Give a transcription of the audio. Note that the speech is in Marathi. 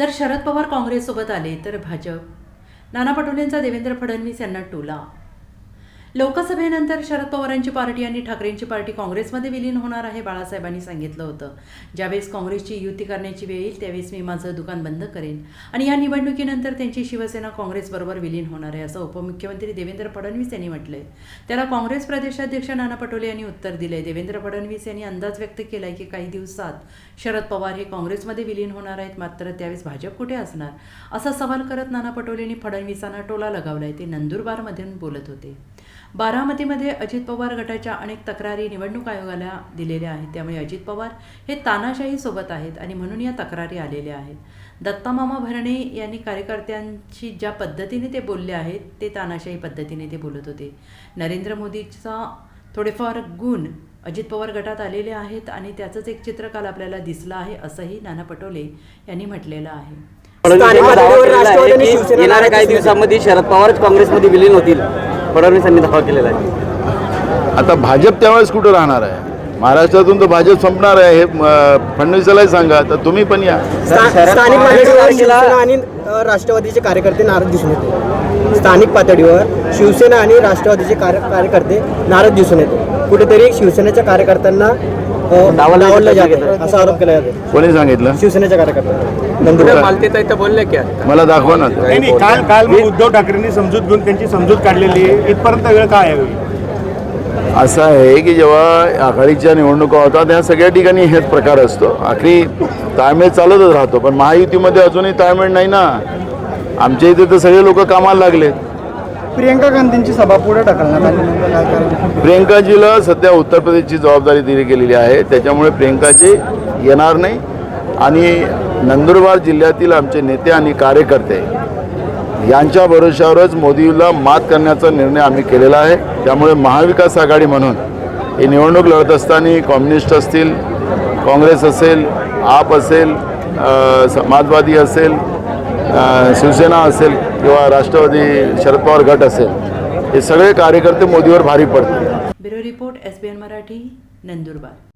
जर शरद पवार काँग्रेससोबत आले तर भाजप. नाना पटोलेंचा देवेंद्र फडणवीस यांना टोला. लोकसभेनंतर शरद पवारांची पार्टी आणि ठाकरेंची पार्टी काँग्रेसमध्ये विलीन होणार आहे बाळासाहेबांनी सांगितलं होतं. ज्यावेळेस काँग्रेसची युती करण्याची वेळ येईल त्यावेळेस मी माझं दुकान बंद करेन. आणि या निवडणुकीनंतर त्यांची शिवसेना काँग्रेसबरोबर विलीन होणार आहे असं उपमुख्यमंत्री देवेंद्र फडणवीस यांनी म्हटलंय. त्याला काँग्रेस प्रदेशाध्यक्ष नाना पटोले यांनी उत्तर दिलंय. देवेंद्र फडणवीस यांनी अंदाज व्यक्त केलाय की काही दिवसात शरद पवार हे काँग्रेसमध्ये विलीन होणार आहेत मात्र त्यावेळेस भाजप कुठे असणार? असा सवाल करत नाना पटोलेंनी फडणवीसांना टोला लगावलाय ते नंदुरबारमधून बोलत होते. बारामतीमध्ये अजित पवार गटाच्या अनेक तक्रारी निवडणूक आयोगाला दिलेल्या आहेत. त्यामुळे अजित पवार हे तानाशाही सोबत आहेत आणि म्हणून या तक्रारी आलेल्या आहेत. दत्तामामा भरणे यांनी कार्यकर्त्यांशी ज्या पद्धतीने ते बोलले आहेत ते तानाशाही पद्धतीने ते बोलत होते. नरेंद्र मोदीचा थोडेफार गुण अजित पवार गटात आलेले आहेत आणि त्याचंच एक चित्र काल आपल्याला दिसलं आहे असंही नाना पटोले यांनी म्हटलेलं आहे. येणाऱ्या काही. दिवसांमध्ये शरद पवारच काँग्रेसमध्ये विलीन होतील. फडणवीसांनी दावा केलेला आहे. आता भाजप त्यावेळेस कुठं राहणार आहे? महाराष्ट्रातून तर भाजप संपणार आहे हे म, फडणवीसालाही सांगा तर तुम्ही पण या. स्थानिक पातळीवर शिवसेना आणि अ, राष्ट्रवादीचे कार्यकर्ते नाराज दिसून येते. स्थानिक पातळीवर शिवसेना आणि राष्ट्रवादीचे कार्य- कार्यकर्ते नाराज दिसून येते. कुठेतरी शिवसेनेच्या कार्यकर्त्यांना डावललं डावललं जातं. जाते असा आरोप केला जातो. कोणी सांगितलं? शिवसेनेच्या कार्यकर्त्यांना नंदुरबार. मालतीत तर बोलले की मला दाखवा ना नाही नाही काल काल मग उद्धव ठाकरेंनी समजूत घेऊन त्यांची समजूत काढलेली आहे. इथपर्यंत वेळ काय आहे? असं आहे की जेव्हा आघाडीच्या निवडणुका होतात त्या सगळ्या ठिकाणी हेच प्रकार असतो. आखरी ताळमेळ चालतच राहतो. पण महायुतीमध्ये अजूनही ताळमेळ नाही ना. आमच्या इथे तर सगळे लोक कामाला लागलेत. प्रियंका गांधींची सभा पुढे ढकलण्यात आली. प्रियंकाजीला सध्या उत्तर प्रदेशची जबाबदारी दिली गेलेली आहे. त्याच्यामुळे प्रियंकाजी येणार नाही. आणि नंदुरबार जिल्ह्यातील आमचे नेते आणि कार्यकर्ते यांच्या भरोशावरच मोदीला मात करण्याचा निर्णय आम्ही केलेला आहे. त्यामुळे महाविकास आघाडी म्हणून ही निवडणूक लढत असताना कम्युनिस्ट असतील काँग्रेस असेल आप असेल समाजवादी असेल शिवसेना असेल किंवा राष्ट्रवादी शरद पवार गट असेल हे सगळे कार्यकर्ते मोदीवर भारी पडतील. Bureau report S B N Marathi Nandurbar.